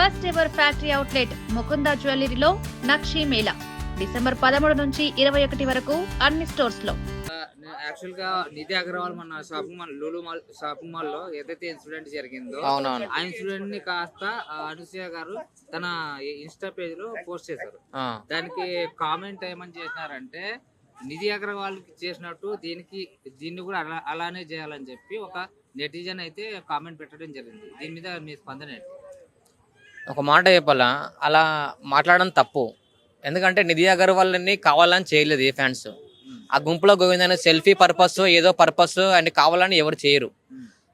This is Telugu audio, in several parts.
First ever factory outlet Mukunda జ్యువెలరీలో నక్షి మేళా. డిసెంబర్ పదమూడు నుంచి ఇరవై ఒకటి వరకు అన్ని స్టోర్స్లో. యాక్చువల్గా నిధి అగర్వాల్ మన shopping mall Lulu mall shopping మాల్లో ఏదైతే ఇన్సిడెంట్ జరిగిందో ఆ ఇన్సిడెంట్ని కాస్త అనసూయ గారు తన ఇన్స్టా పేజ్లో పోస్ట్ చేశారు. ఆ, దానికి కామెంట్ ఏమని చేసినారంటే నిధి అగర్వాల్కి చేసినట్టు దీనికి దీన్ని కూడా అలా అలానే చేయాలని చెప్పి ఒక నెటిజన్ అయితే కామెంట్ పెట్టడం జరిగింది. దీని మీద మీ స్పందన ఏంటి? ఒక మాట చెప్పాలా? అలా మాట్లాడడం తప్పు. ఎందుకంటే నిధి అగర్వాల్ని కావాలని చేయలేదు ఏ ఫ్యాన్స్. ఆ గుంపులో గోవింద్ సెల్ఫీ పర్పస్ ఏదో పర్పస్ అండ్ కావాలని ఎవరు చేయరు.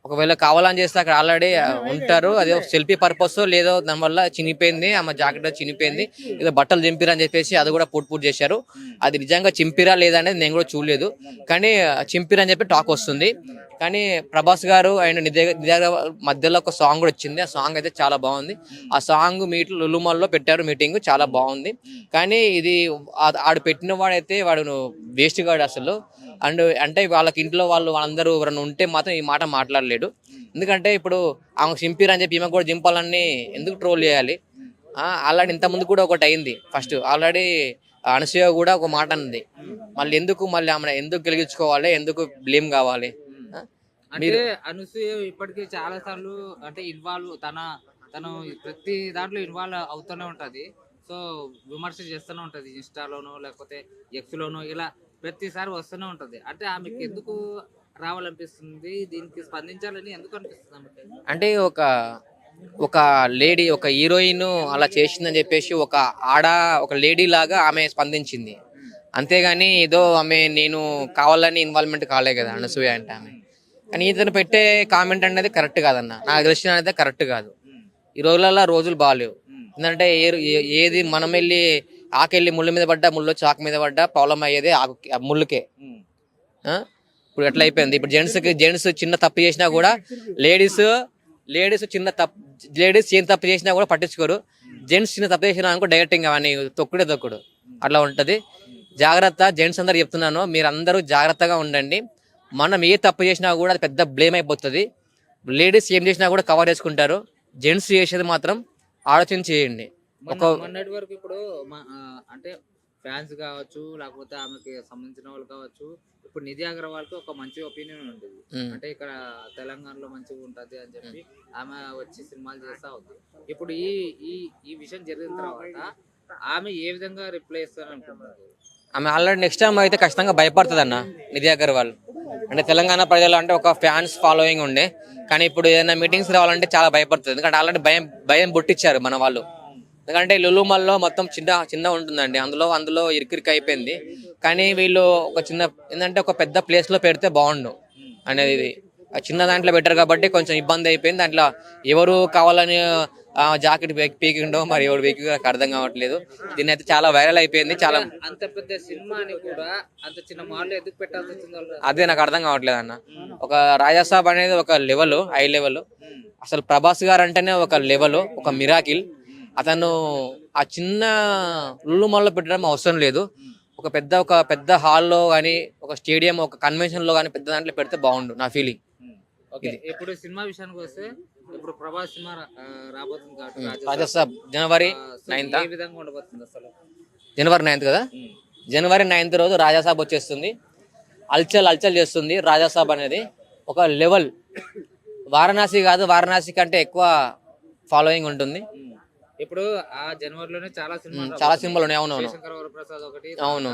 ఒకవేళ కావాలని చేస్తే అక్కడ ఆల్రెడీ ఉంటారు. అది సెల్ఫీ పర్పస్ లేదో దానివల్ల చినిపోయింది ఆమె జాకెట్ చినిపోయింది ఏదో బట్టలు చింపిరా అని చెప్పేసి అది కూడా పూట్ పూట్ చేశారు. అది నిజంగా చింపిరా లేదా అనేది నేను కూడా చూడలేదు. కానీ చింపిరా అని చెప్పి టాక్ వస్తుంది. కానీ ప్రభాస్ గారు అండ్ అగర్వాల్ మధ్యలో ఒక సాంగ్ కూడా వచ్చింది. ఆ సాంగ్ అయితే చాలా బాగుంది. ఆ సాంగ్ మీట్ లులుమాల్లో పెట్టారు మీటింగ్. చాలా బాగుంది. కానీ ఇది ఆడు పెట్టిన వాడైతే వాడు వేస్ట్ గాడు అసలు. అండ్ అంటే వాళ్ళకి ఇంట్లో వాళ్ళు వాళ్ళందరూ ఎవరైనా ఉంటే మాత్రం ఈ మాట మాట్లాడలేడు. ఎందుకంటే ఇప్పుడు ఆమె చింపిరు అని చెప్పి ఈమె కూడా జింపాలని ఎందుకు ట్రోల్ చేయాలి? ఆల్రెడీ ఇంత ముందు కూడా ఒకటి అయింది. ఫస్ట్ ఆల్రెడీ అనసూయ కూడా ఒక మాట అన్నది. మళ్ళీ ఎందుకు మళ్ళీ ఆమె ఎందుకు గెలిగించుకోవాలి? ఎందుకు బ్లేమ్ కావాలి? అంటే అనసూయ ఇప్పటికీ చాలా సార్లు అంటే ఇన్వాల్వ్ తన తను ప్రతి దాంట్లో ఇన్వాల్వ్ అవుతూనే ఉంటది. సో విమర్శ చేస్తూనే ఉంటది. ఇన్స్టాలోనో లేకపోతే ఎక్స్ లోనో ఇలా ప్రతిసారి వస్తూనే ఉంటది. అంటే ఆమెకి ఎందుకు రావాలనిపిస్తుంది? దీనికి స్పందించాలని ఎందుకు అనిపిస్తుంది అంటే ఒక ఒక లేడీ ఒక హీరోయిన్ అలా చేసిందని చెప్పేసి ఒక ఆడ ఒక లేడీ లాగా ఆమె స్పందించింది. అంతేగాని ఏదో ఆమె నేను కావాలని ఇన్వాల్వ్మెంట్ కాలే కదా అనసూయ అంటే ఆమె. కానీ ఇతను పెట్టే కామెంట్ అనేది కరెక్ట్ కాదన్న. నాకు తెలిసిన అయితే కరెక్ట్ కాదు. ఈ రోజులలో రోజులు బాగాలేవు ఎందుకంటే ఏ- ఏ- ఏది మనం వెళ్ళి ఆకెళ్ళి ముళ్ళ మీద పడ్డా ముళ్ళు వచ్చి ఆకు మీద పడ్డా ప్రాబ్లం అయ్యేది ఆకు ఆ ముళ్ళుకే? ఇప్పుడు ఎట్లా అయిపోయింది? ఇప్పుడు జెంట్స్కి జెంట్స్ చిన్న తప్పు చేసినా కూడా లేడీస్ లేడీస్ చిన్న తప్పు లేడీస్ చిన్న తప్పు చేసినా కూడా పట్టించుకోరు. జెంట్స్ చిన్న తప్పు చేసినా అనుకో డైరెక్ట్ ఇంకా తొక్కుడే తొక్కుడు. అట్లా ఉంటది. జాగ్రత్త జెంట్స్ అందరు చెప్తున్నాను మీరు అందరూ జాగ్రత్తగా ఉండండి. మనం ఏ తప్పు చేసినా కూడా అది పెద్ద బ్లేమ్ అయిపోతుంది. లేడీస్ ఏం చేసినా కూడా కవర్ చేసుకుంటారు. జెంట్స్ చేసేది మాత్రం ఆలోచన చేయండి. ఒక- మొన్నటి వరకు ఇప్పుడు అంటే ఫ్యాన్స్ కావచ్చు లేకపోతే ఆమెకి సంబంధించిన వాళ్ళు కావచ్చు ఇప్పుడు నిధి అగర్వాల్కి ఒక మంచి ఒపీనియన్ ఉంటుంది. అంటే ఇక్కడ తెలంగాణలో మంచిగా ఉంటది అని చెప్పి ఆమె వచ్చి సినిమాలు చేస్తా ఉంది. ఇప్పుడు ఈ ఈ ఈ విషయం జరిగిన తర్వాత ఆమె ఏ విధంగా రిప్లై ఇస్తారని అనుకుంటున్నారు? ఆమె ఆల్రెడీ నెక్స్ట్ టైం అయితే ఖచ్చితంగా భయపడుతుంది అన్న నిధి అగర్వాల్. అంటే తెలంగాణ ప్రజలు అంటే ఒక ఫ్యాన్స్ ఫాలోయింగ్ ఉండే. కానీ ఇప్పుడు ఏదైనా మీటింగ్స్ రావాలంటే చాలా భయపడుతుంది. ఎందుకంటే ఆల్రెడీ భయం భయం పుట్టించారు మన వాళ్ళు. ఎందుకంటే లులుమల్లో మొత్తం చిన్న చిన్న ఉంటుందండి. అందులో అందులో ఇరికిరికి అయిపోయింది. కానీ వీళ్ళు ఒక చిన్న ఏంటంటే ఒక పెద్ద ప్లేస్లో పెడితే బాగుండు అనేది. చిన్న దాంట్లో పెట్టారు కాబట్టి కొంచెం ఇబ్బంది అయిపోయింది. దాంట్లో ఎవరు కావాలని జాకెట్ పీకిండో మరి ఎవరు పీకి నాకు అర్థం కావట్లేదు. దీని అయితే చాలా వైరల్ అయిపోయింది. చాలా అంత పెద్ద సినిమాని కూడా అంత చిన్న మాల్ ఎందుకు పెట్టాల్సి వచ్చింది అదే నాకు అర్థం కావట్లేదు అన్న. ఒక రాజాసాబ్ అనేది ఒక లెవెల్ హై లెవెల్ అసలు ప్రభాస్ గారు అంటేనే ఒక లెవెల్ ఒక మిరాకిల్ అతను ఆ చిన్న లుల్లు మల్లో పెట్టడం అవసరం లేదు. ఒక పెద్ద ఒక పెద్ద హాల్లో కానీ ఒక స్టేడియం ఒక కన్వెన్షన్లో కానీ పెద్ద దాంట్లో పెడితే బాగుండు నా ఫీలింగ్. ఓకే ఇప్పుడు సినిమా విషయానికి వస్తే ఇప్పుడు ప్రభాస్ సినిమా రాబోతుంది కాబట్టి రాజాసాబ్. రాజాసాబ్ జనవరి నైన్త్ ఏ విధంగా ఉండబోతుంది అసలు? జనవరి నైన్త్ కదా? జనవరి నైన్త్ రోజు రాజాసాబ్ వచ్చేస్తుంది. అల్చల్ అల్చల్ చేస్తుంది రాజాసాబ్ అనేది. ఒక లెవెల్. వారణాసి కాదు వారణాసి కంటే ఎక్కువ ఫాలోయింగ్ ఉంటుంది. ఇప్పుడు ఆ జనవరిలోనే చాలా సినిమాలు చాలా సింబల్ ఉన్నాయి. అవునవును. శంకర వరప్రసాద్ ఒకటి అవును.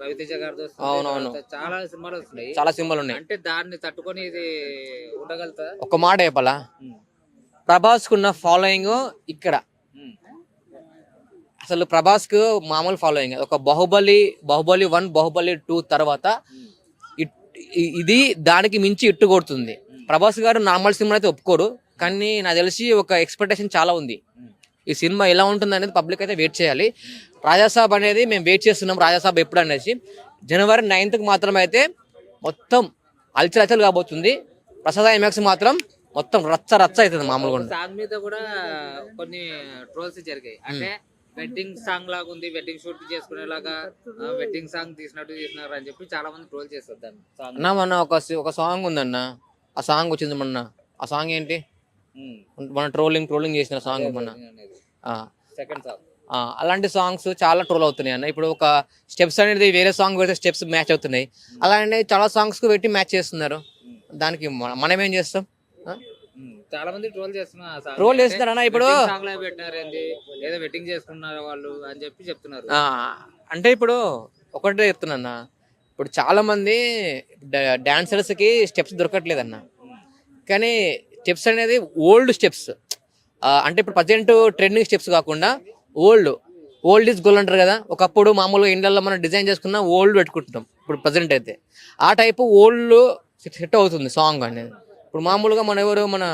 రవితేజ గారితో అవునవును. చాలా సినిమాలు వస్తున్నాయి. చాలా సింబల్ ఉన్నాయి. అంటే దాన్ని తట్టుకొని ఇది ఉండగలుగుతా? ఒక మాట చెప్పాలా? ప్రభాస్ కున్న ఫాలోయింగ్ ఇక్కడ. అసలు ప్రభాస్కు మామూలు ఫాలోయింగ్ ఒక బాహుబలి బాహుబలి వన్ బాహుబలి టూ తర్వాత ఇది దానికి మించి ఇట్టు కొడుతుంది. ప్రభాస్ గారు నార్మల్ సినిమా అయితే ఒప్పుకోరు కానీ నాకు తెలిసి ఒక ఎక్స్పెక్టేషన్ చాలా ఉంది. ఈ సినిమా ఎలా ఉంటుంది అనేది పబ్లిక్ అయితే వెయిట్ చేయాలి. రాజాసాబ్ అనేది మేము వెయిట్ చేస్తున్నాం రాజాసాబ్ ఎప్పుడు అనేసి. జనవరి నైన్త్కి మాత్రం అయితే మొత్తం అల్చల్ అల్చల్ కాబోతుంది. ప్రసాద్ ఐమాక్స్ మాత్రం మొత్తం రచ్చ రచ్చ అవుతుంది మామూలుగా. సాంగ్ మీద కూడా కొన్ని ట్రోల్స్ జరిగాయి. అంటే వెడ్డింగ్ సాంగ్ లాగా ఉంది వెడ్డింగ్ షూట్ చేసుకునేలాగా వెడ్డింగ్ సాంగ్ తీసినట్టు తీసినారు అని చెప్పి చాలా మంది ట్రోల్ చేస్తారు దాన్ని. అన్న మొన్న ఒక ఒక సాంగ్ ఉందన్న. ఆ సాంగ్ వచ్చింది మొన్న. ఆ సాంగ్ ఏంటి? మన ట్రోలింగ్ ట్రోలింగ్ చేసిన సాంగ్ మన. ఆ, సెకండ్ సాంగ్ అలాంటి సాంగ్స్ చాలా ట్రోల్ అవుతున్నాయి అన్న. ఇప్పుడు ఒక స్టెప్స్ అనేది వేరే సాంగ్ పెడితే స్టెప్స్ మ్యాచ్ అవుతున్నాయి. అలానే చాలా సాంగ్స్కు పెట్టి మ్యాచ్ చేస్తున్నారు. దానికి మన- ఏం చేస్తాం? చాలా మంది ట్రోల్ చేస్తున్నారు Troll చేస్తున్నారన్నా ఇప్పుడు? ఏంది? వెట్టింగ్ చేసుకున్నారు వాళ్ళు అని చెప్పి చెప్తున్నారు. అంటే ఇప్పుడు ఒకటే చెప్తున్నా ఇప్పుడు చాలా మంది డాన్సర్స్కి స్టెప్స్ దొరకట్లేదన్న కానీ స్టెప్స్ అనేది ఓల్డ్ స్టెప్స్. అంటే ఇప్పుడు ప్రజెంట్ ట్రెండింగ్ స్టెప్స్ కాకుండా ఓల్డ్. ఓల్డ్ ఈజ్ గోల్డ్ అంటారు కదా. ఒకప్పుడు మామూలుగా ఇండ్లలో మనం డిజైన్ చేసుకున్న ఓల్డ్ పెట్టుకుంటాం ఇప్పుడు ప్రజెంట్ అయితే ఆ టైపు ఓల్డ్ సెట్ అవుతుంది సాంగ్ అనేది. ఇప్పుడు మామూలుగా మన ఎవరు మన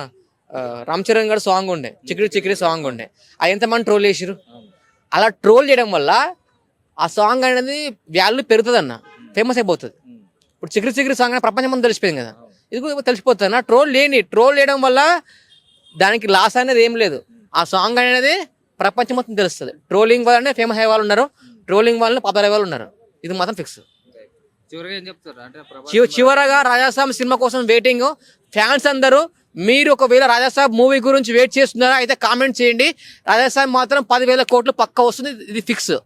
రామ్ చరణ్ గారు సాంగ్ ఉండే చికిరి చికిరి సాంగ్ ఉండే. అది ఎంతమంది ట్రోల్ చేసిరు అలా ట్రోల్ చేయడం వల్ల ఆ సాంగ్ అనేది వాల్యూ పెరుగుతుంది అన్న ఫేమస్ అయిపోతుంది. ఇప్పుడు చికిరి చికిరి సాంగ్ అనేది ప్రపంచం మొత్తం తెలిసిపోయింది కదా. ఇది కూడా తెలిసిపోతుంది ట్రోల్ లేని ట్రోల్ చేయడం వల్ల దానికి లాస్ అనేది ఏం లేదు. ఆ సాంగ్ అనేది ప్రపంచం మొత్తం తెలుస్తుంది. ట్రోలింగ్ వల్లనే ఫేమస్ అయ్యే వాళ్ళు ఉన్నారు. ట్రోలింగ్ వల్ల పాపులర్ అయ్యే వాళ్ళు ఉన్నారు. ఇది మాత్రం ఫిక్స్. చివరిగా ఏం చెప్తారు? అంటే ప్రభాస్ చివ చివరగా రాజాసాబ్ సినిమా కోసం వెయిటింగ్ ఫ్యాన్స్ అందరూ మీరు ఒకవేళ రాజాసాబ్ మూవీ గురించి వెయిట్ చేస్తున్నారా అయితే కామెంట్ చేయండి. రాజాసాబ్ మాత్రం పదివేల కోట్లు పక్క వస్తుంది. ఇది ఫిక్స్ ఓకే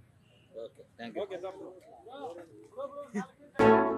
థ్యాంక్ యూ